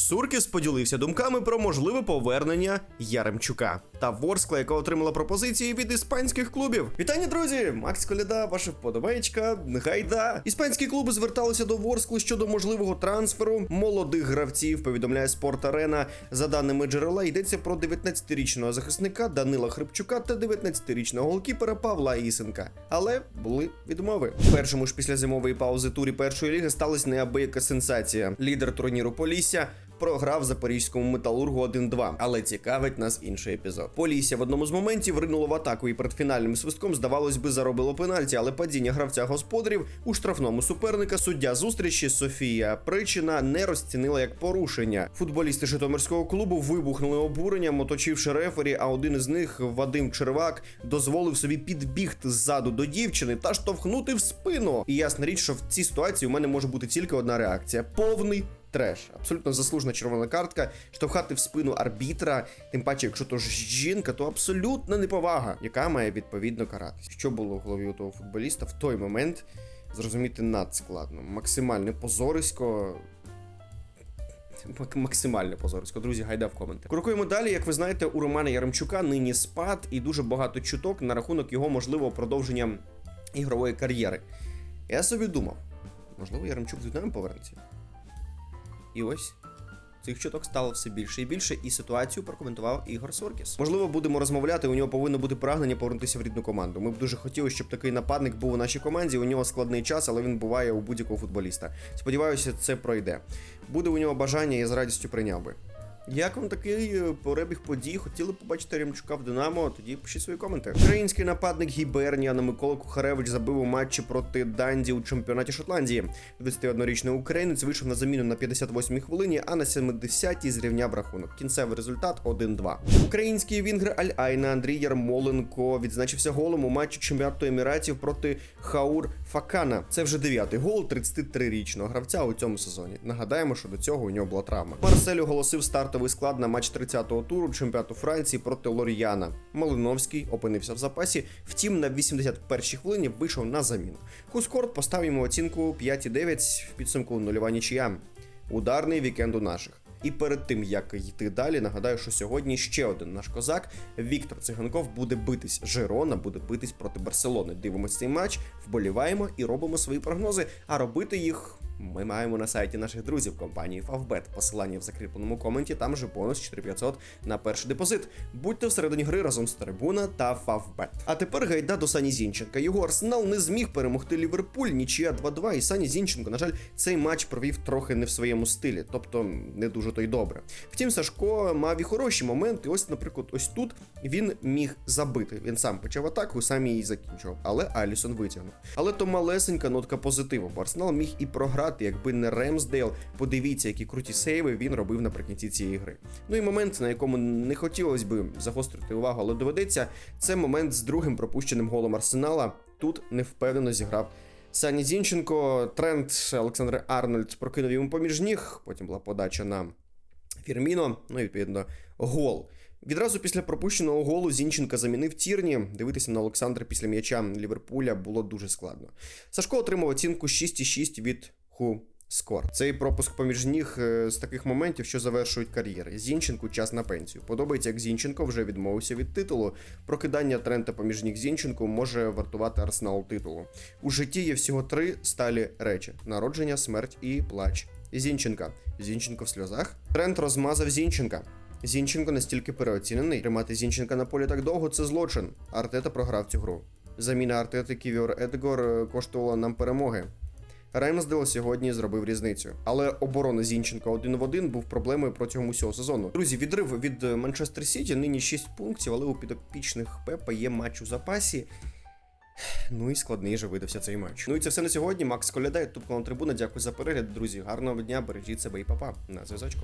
Суркіс поділився думками про можливе повернення Яремчука та Ворскла, яка отримала пропозиції від іспанських клубів. Вітання, друзі! Макс Коляда, ваша вподобаєчка, гайда. Іспанські клуби зверталися до Ворскли щодо можливого трансферу молодих гравців. Повідомляє Спорт Арена. За даними джерела, йдеться про 19-річного захисника Данила Хрипчука та 19-річного голкіпера Павла Ісенка. Але були відмови. Першому ж після зимової паузи турі першої ліги сталася неабияка сенсація. Лідер турніру Полісся програв запорізькому металургу 1-2. Але цікавить нас інший епізод. Полісся в одному з моментів ринуло в атаку і перед фінальним свистком, здавалось би, заробило пенальті, але падіння гравця господарів у штрафному суперника суддя зустрічі Софія Причина не розцінила як порушення. Футболісти Житомирського клубу вибухнули обуренням, оточивши рефері. А один із них, Вадим Червак, дозволив собі підбігти ззаду до дівчини та штовхнути в спину. І ясна річ, що в цій ситуації у мене може бути тільки одна реакція: повний треш. Абсолютно заслужена червона картка. Штовхати в спину арбітра, тим паче, якщо то ж жінка, то абсолютна неповага, яка має відповідно каратись. Що було в голові у того футболіста в той момент, зрозуміти надскладно. Максимальне позорисько. Мак- Максимальне позорисько. Друзі, гайда в коменти. Крокуємо далі. Як ви знаєте, у Романа Яремчука нині спад і дуже багато чуток на рахунок його можливого продовження ігрової кар'єри. Я собі думав, можливо, Яремчук з Динамо повернеться. І ось цих чуток стало все більше і більше, і ситуацію прокоментував Ігор Соркіс. Можливо, будемо розмовляти. У нього повинно бути прагнення повернутися в рідну команду. Ми б дуже хотіли, щоб такий нападник був у нашій команді. У нього складний час, але він буває у будь-якого футболіста. Сподіваюся, це пройде. Буде у нього бажання, я з радістю прийняв би. Як вам такий е, перебіг подій? Хотіли побачити Ремчука в Динамо? Тоді пишіть свої коменти. Український нападник Гіберніана Микола Кухаревич забив у матчі проти Данді у чемпіонаті Шотландії. 21-річний українець вийшов на заміну на 58-й хвилині, а на 70-й зрівняв рахунок. Кінцевий результат 1-2. Український вінгер Аль-Айна Андрій Ярмоленко відзначився голом у матчі чемпіонату Еміратів проти Хаур Факана. Це вже дев'ятий гол 33-річного гравця у цьому сезоні. Нагадаємо, що до цього у нього була травма. Марсель оголосив стартовий склад на матч 30-го туру чемпіонату Франції проти Лоріяна. Малиновський опинився в запасі, втім на 81-й хвилині вийшов на заміну. Хускорт поставив йому оцінку 5,9 в підсумку нульова нічия. Ударний вікенд у наших. І перед тим як йти далі, нагадаю, що сьогодні ще один наш козак Віктор Циганков буде битись. Жирона буде битись проти Барселони. Дивимося цей матч, вболіваємо і робимо свої прогнози. А робити їх ми маємо на сайті наших друзів компанії Favbet. Посилання в закріпленому коменті. Там же бонус 4500 на перший депозит. Будьте всередині гри разом з Трибуна та Favbet. А тепер гайда до Сані Зінченка. Його арсенал не зміг перемогти Ліверпуль, нічия 2-2. І Сані Зінченко, на жаль, цей матч провів трохи не в своєму стилі, тобто не дуже то й добре. Втім, Сашко мав і хороші моменти. Ось, наприклад, ось тут він міг забити. Він сам почав атаку, сам її закінчував. Але Алісон витягнув. Але то малесенька нотка позитиву, бо Арсенал міг і програти, якби не Ремсдейл. Подивіться, які круті сейви він робив наприкінці цієї гри. Ну і момент, на якому не хотілося би загострити увагу, але доведеться, це момент з другим пропущеним голом Арсенала. Тут невпевнено зіграв. Сані Зінченко, Трент Олександр Арнольд прокинув йому поміж ніг. Потім була подача на Фірміно, ну і відповідно гол. Відразу після пропущеного голу Зінченка замінив Тірні. Дивитися на Олександра після м'яча Ліверпуля було дуже складно. Сашко отримав оцінку 6,6 від Ху. Скор. Цей пропуск поміж ніг е, з таких моментів, що завершують кар'єри. Зінченку час на пенсію. Подобається, як Зінченко вже відмовився від титулу. Прокидання Трента поміж ніг Зінченку може вартувати арсенал титулу. У житті є всього три сталі речі: народження, смерть і плач. Зінченка. Зінченко в сльозах. Трент розмазав Зінченка. Зінченко настільки переоцінений. Тримати Зінченка на полі так довго це злочин. Артета програв цю гру. Заміна Артети Ківіор Едгор е, коштувала нам перемоги. Ремсдел сьогодні зробив різницю, але оборона Зінченка один в один був проблемою протягом усього сезону. Друзі, відрив від Манчестер Сіті нині 6 пунктів, але у підопічних Пепа є матч у запасі. Ну і складний же видався цей матч. Ну і це все на сьогодні. Макс колядає ютуб канал Трибуна. Дякую за перегляд, друзі. Гарного дня, бережіть себе і папа. На зв'язочку.